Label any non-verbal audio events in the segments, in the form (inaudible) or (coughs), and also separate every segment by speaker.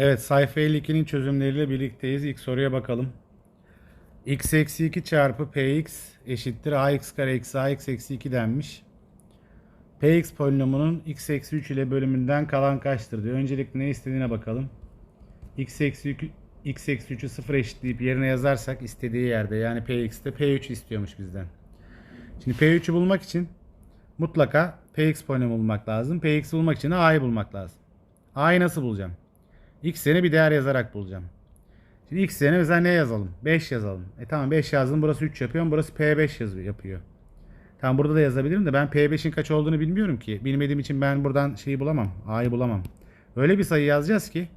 Speaker 1: Evet sayfa 52'nin çözümleriyle birlikteyiz. İlk soruya bakalım. x eksi 2 çarpı px eşittir ax kare eksi ax eksi 2 denmiş. px polinomunun x eksi 3 ile bölümünden kalan kaçtır diyor. Öncelikle ne istediğine bakalım. x eksi 2 x eksi 3'ü 0 eşitleyip yerine yazarsak istediği yerde yani px'te p3 istiyormuş bizden. Şimdi p3'ü bulmak için mutlaka px polinomu bulmak lazım. px'i bulmak için a'yı bulmak lazım. a'yı nasıl bulacağım? X'ini bir değer yazarak bulacağım. Şimdi x'ini mesela ne yazalım? 5 yazalım. E tamam 5 yazdım. Burası 3 yapıyor. Burası P5 yazıyor, yapıyor. Tamam burada da yazabilirim de ben P5'in kaç olduğunu bilmiyorum ki. Bilmediğim için ben buradan şeyi bulamam. A'yı bulamam. Öyle bir sayı yazacağız ki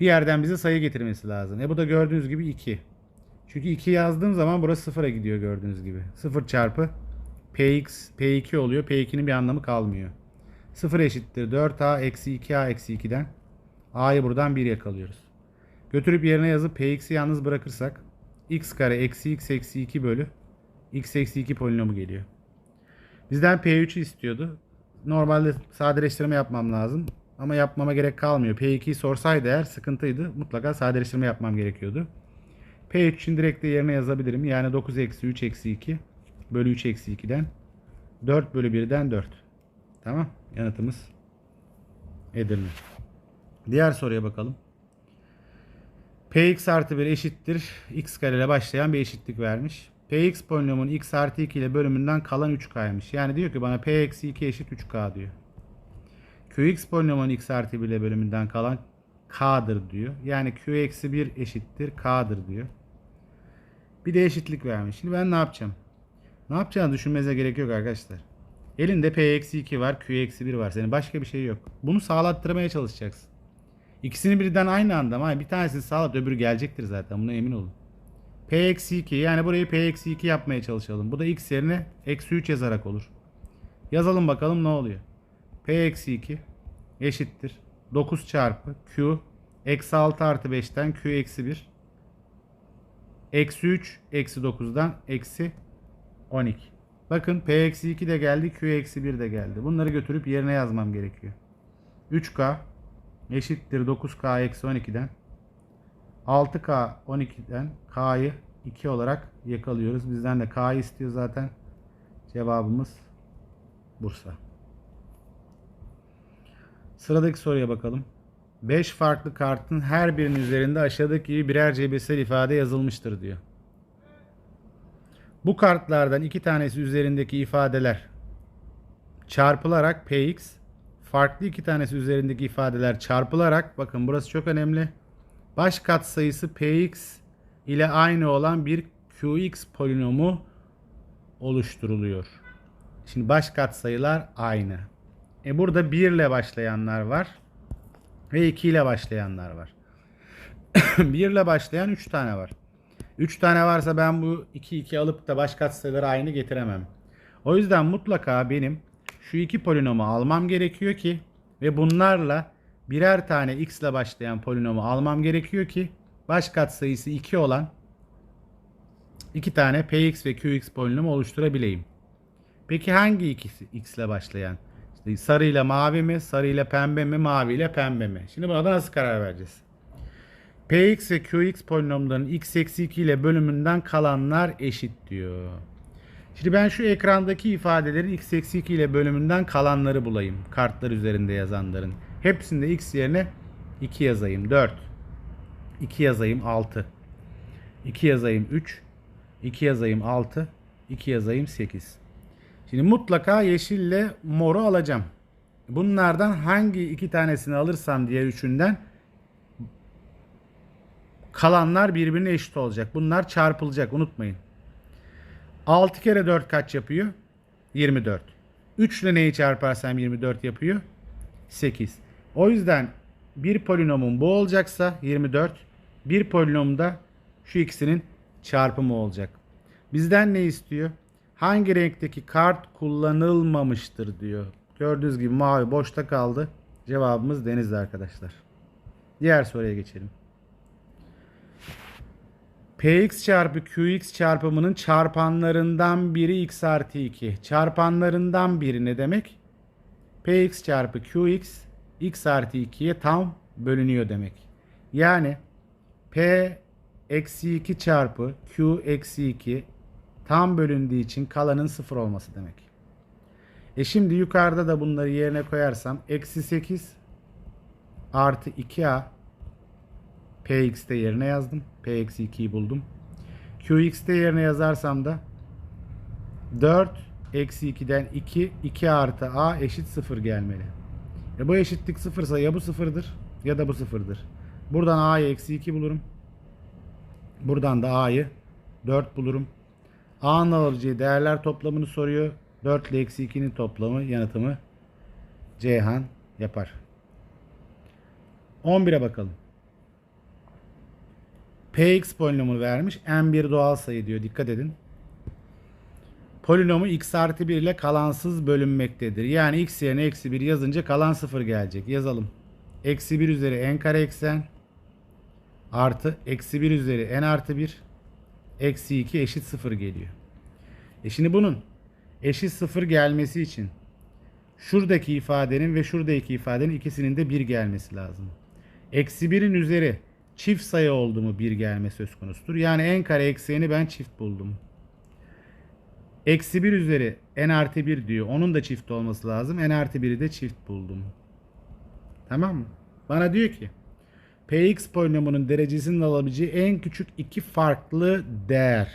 Speaker 1: bir yerden bize sayı getirmesi lazım. E bu da gördüğünüz gibi 2. Çünkü 2 yazdığım zaman burası 0'a gidiyor gördüğünüz gibi. 0 çarpı Px P2 oluyor. P2'nin bir anlamı kalmıyor. 0 eşittir 4A eksi 2A eksi 2'den. A'yı buradan 1 yakalıyoruz. Götürüp yerine yazıp Px'i yalnız bırakırsak x kare eksi x eksi 2 bölü x eksi 2 polinomu geliyor. Bizden P3'ü istiyordu. Normalde sadeleştirme yapmam lazım. Ama yapmama gerek kalmıyor. P2'yi sorsaydı eğer sıkıntıydı. Mutlaka sadeleştirme yapmam gerekiyordu. P3 için direkt de yerine yazabilirim. Yani 9 eksi 3 eksi 2 bölü 3 eksi 2'den 4 bölü 1'den 4. Tamam. Yanıtımız Edirne. Diğer soruya bakalım. Px artı 1 eşittir. x kare ile başlayan bir eşitlik vermiş. Px polinomun x artı 2 ile bölümünden kalan 3k'ymış. Yani diyor ki bana p eksi 2 eşit 3k diyor. Qx polinomun x artı 1 ile bölümünden kalan k'dır diyor. Yani q eksi 1 eşittir k'dır diyor. Bir de eşitlik vermiş. Şimdi ben ne yapacağım? Ne yapacağını düşünmenize gerek yok arkadaşlar. Elinde p eksi 2 var, q eksi 1 var. Senin başka bir şey yok. Bunu sağlattırmaya çalışacaksın. İkisini birden aynı anda ama bir tanesini sağlat öbürü gelecektir zaten. Buna emin olun. P eksi 2 yani burayı P eksi 2 yapmaya çalışalım. Bu da x yerine eksi 3 yazarak olur. Yazalım bakalım ne oluyor. P eksi 2 eşittir. 9 çarpı Q eksi 6 artı 5'ten Q eksi 1 eksi 3 eksi 9'dan eksi 12. Bakın P eksi 2 de geldi Q eksi 1 de geldi. Bunları götürüp yerine yazmam gerekiyor. 3K eşittir 9K eksi 12'den 6K 12'den K'yı 2 olarak yakalıyoruz. Bizden de K'yı istiyor zaten. Cevabımız Bursa. Sıradaki soruya bakalım. 5 farklı kartın her birinin üzerinde aşağıdaki gibi birer cebirsel ifade yazılmıştır diyor. Bu kartlardan iki tanesi üzerindeki ifadeler çarpılarak px, farklı iki tanesi üzerindeki ifadeler çarpılarak bakın burası çok önemli. Baş katsayısı px ile aynı olan bir qx polinomu oluşturuluyor. Şimdi baş katsayılar aynı. E burada 1 ile başlayanlar var ve 2 ile başlayanlar var. (coughs) 1 ile başlayan 3 tane var. 3 tane varsa ben bu 2 2 alıp da baş katsayıları aynı getiremem. O yüzden mutlaka benim şu iki polinomu almam gerekiyor ki ve bunlarla birer tane x ile başlayan polinomu almam gerekiyor ki baş katsayısı 2 olan iki tane px ve qx polinomu oluşturabileyim. Peki hangi ikisi x ile başlayan? İşte sarı ile mavi mi, sarı ile pembe mi, mavi ile pembe mi? Şimdi buna da nasıl karar vereceğiz? Px ve Qx polinomlarının x eksi 2 ile bölümünden kalanlar eşit diyor. Şimdi ben şu ekrandaki ifadelerin x eksi 2 ile bölümünden kalanları bulayım. Kartlar üzerinde yazanların. Hepsinde x yerine 2 yazayım. 4. 2 yazayım 6. 2 yazayım 3. 2 yazayım 6. 2 yazayım 8. Şimdi mutlaka yeşille moru alacağım. Bunlardan hangi iki tanesini alırsam diye üçünden kalanlar birbirine eşit olacak. Bunlar çarpılacak unutmayın. 6 kere 4 kaç yapıyor? 24. 3 ile neyi çarparsam 24 yapıyor? 8. O yüzden bir polinomun bu olacaksa 24, bir polinomda şu ikisinin çarpımı olacak. Bizden ne istiyor? Hangi renkteki kart kullanılmamıştır diyor. Gördüğünüz gibi mavi boşta kaldı. Cevabımız denizli arkadaşlar. Diğer soruya geçelim. Px çarpı Qx çarpımının çarpanlarından biri x artı 2. Çarpanlarından biri ne demek? Px çarpı Qx x artı 2'ye tam bölünüyor demek. Yani P eksi 2 çarpı Q eksi 2 tam bölündüğü için kalanın sıfır olması demek. E şimdi yukarıda da bunları yerine koyarsam eksi 8 artı 2A Px'te yerine yazdım. P eksi 2'yi buldum. Qx'te yerine yazarsam da 4 eksi 2'den 2 2 artı A eşit 0 gelmeli. E bu eşitlik sıfırsa ya bu sıfırdır ya da bu sıfırdır. Buradan A'yı eksi 2 bulurum. Buradan da A'yı 4 bulurum. A'nın alabileceği değerler toplamını soruyor. 4 ile eksi 2'nin toplamı yanıtımı Ceyhan yapar. 11'e bakalım. Px polinomunu vermiş. n bir doğal sayı diyor. Dikkat edin. Polinomu x artı 1 ile kalansız bölünmektedir. Yani x yerine eksi 1 yazınca kalan 0 gelecek. Yazalım. Eksi 1 üzeri n kare eksen artı eksi 1 üzeri n artı 1 eksi 2 eşit 0 geliyor. E şimdi bunun eşit 0 gelmesi için şuradaki ifadenin ve şuradaki ifadenin ikisinin de 1 gelmesi lazım. Eksi 1'in üzeri çift sayı oldu mu 1 gelme söz konusudur. Yani n kare ekseni ben çift buldum. Eksi 1 üzeri n artı 1 diyor. Onun da çift olması lazım. n artı 1'i de çift buldum. Tamam mı? Bana diyor ki Px polinomunun derecesinin alabileceği en küçük iki farklı değer.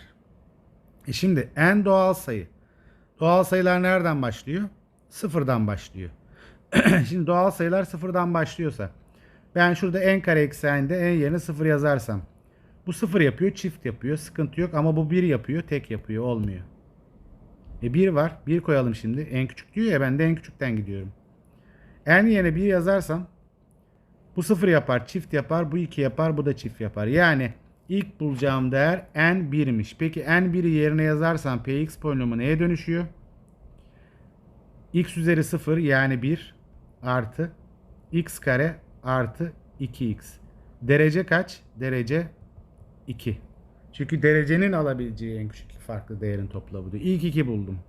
Speaker 1: E şimdi n doğal sayı. Doğal sayılar nereden başlıyor? Sıfırdan başlıyor. (clears throat) şimdi doğal sayılar sıfırdan başlıyorsa ben şurada n kare ekseninde n yerine sıfır yazarsam bu sıfır yapıyor çift yapıyor sıkıntı yok ama bu bir yapıyor tek yapıyor olmuyor. E 1 var. 1 koyalım şimdi. En küçük diyor ya ben de en küçükten gidiyorum. En yerine 1 yazarsam bu 0 yapar, çift yapar, bu 2 yapar, bu da çift yapar. Yani ilk bulacağım değer n 1'miş. Peki n 1'i yerine yazarsam px polinomu neye dönüşüyor? x üzeri 0 yani 1 artı x kare artı 2x. Derece kaç? Derece 2. Çünkü derecenin alabileceği en küçük farklı değerin toplamı. İlk 2 buldum.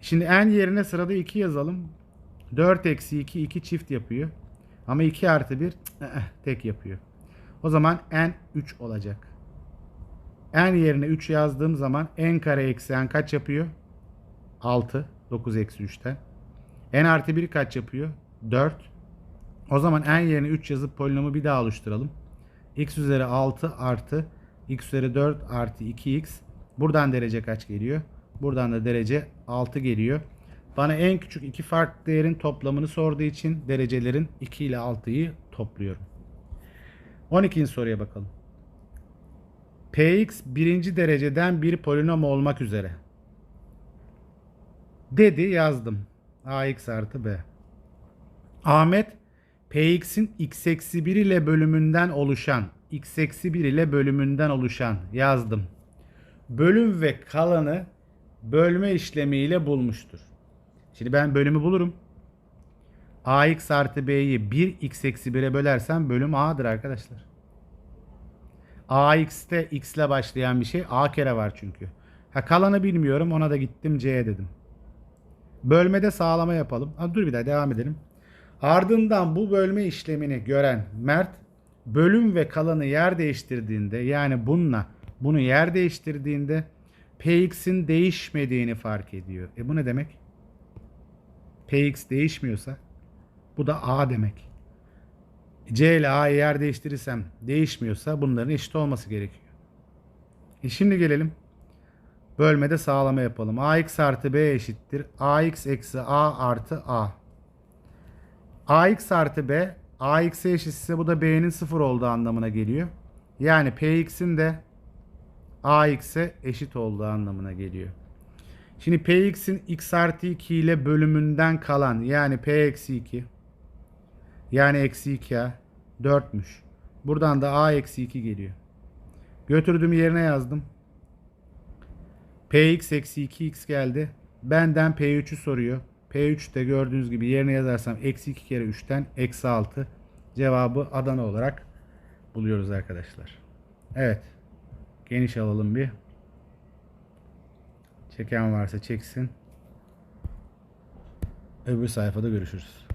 Speaker 1: Şimdi n yerine sırada 2 yazalım. 4 eksi 2 2 çift yapıyor. Ama 2 artı 1 tek yapıyor. O zaman n 3 olacak. n yerine 3 yazdığım zaman n kare eksi n kaç yapıyor? 6. 9 eksi 3'ten. n artı 1 kaç yapıyor? 4. O zaman n yerine 3 yazıp polinomu bir daha oluşturalım. x üzeri 6 artı x üzeri 4 artı 2x. Buradan derece kaç geliyor? Buradan da derece 6 geliyor. Bana en küçük iki farklı değerin toplamını sorduğu için derecelerin 2 ile 6'yı topluyorum. 12. soruya bakalım. Px birinci dereceden bir polinom olmak üzere. Dedi yazdım. Ax artı b. Ahmet Px'in x eksi 1 ile bölümünden oluşan x eksi 1 ile bölümünden oluşan yazdım. Bölüm ve kalanı bölme işlemiyle bulmuştur. Şimdi ben bölümü bulurum. ax artı b'yi 1 x eksi 1'e bölersem bölüm a'dır arkadaşlar. ax'te x ile başlayan bir şey a kere var çünkü. Ha kalanı bilmiyorum ona da gittim c'ye dedim. Bölmede sağlama yapalım. Ha, dur bir daha devam edelim. Ardından bu bölme işlemini gören Mert bölüm ve kalanı yer değiştirdiğinde yani bununla bunu yer değiştirdiğinde Px'in değişmediğini fark ediyor. E bu ne demek? Px değişmiyorsa bu da A demek. C ile A'yı yer değiştirirsem değişmiyorsa bunların eşit olması gerekiyor. E şimdi gelelim. Bölmede sağlama yapalım. AX artı B eşittir. AX eksi A artı A. AX artı B AX'e eşitse bu da B'nin sıfır olduğu anlamına geliyor. Yani PX'in de AX'e eşit olduğu anlamına geliyor. Şimdi Px'in x artı 2 ile bölümünden kalan yani P eksi 2 yani eksi 2A 4'müş. Buradan da A eksi 2 geliyor. Götürdüğüm yerine yazdım. Px eksi 2x geldi. Benden P3'ü soruyor. P3'te gördüğünüz gibi yerine yazarsam eksi 2 kere 3'ten eksi 6. Cevabı Adana olarak buluyoruz arkadaşlar. Evet. Geniş alalım bir. Çeken varsa çeksin. Öbür sayfada görüşürüz.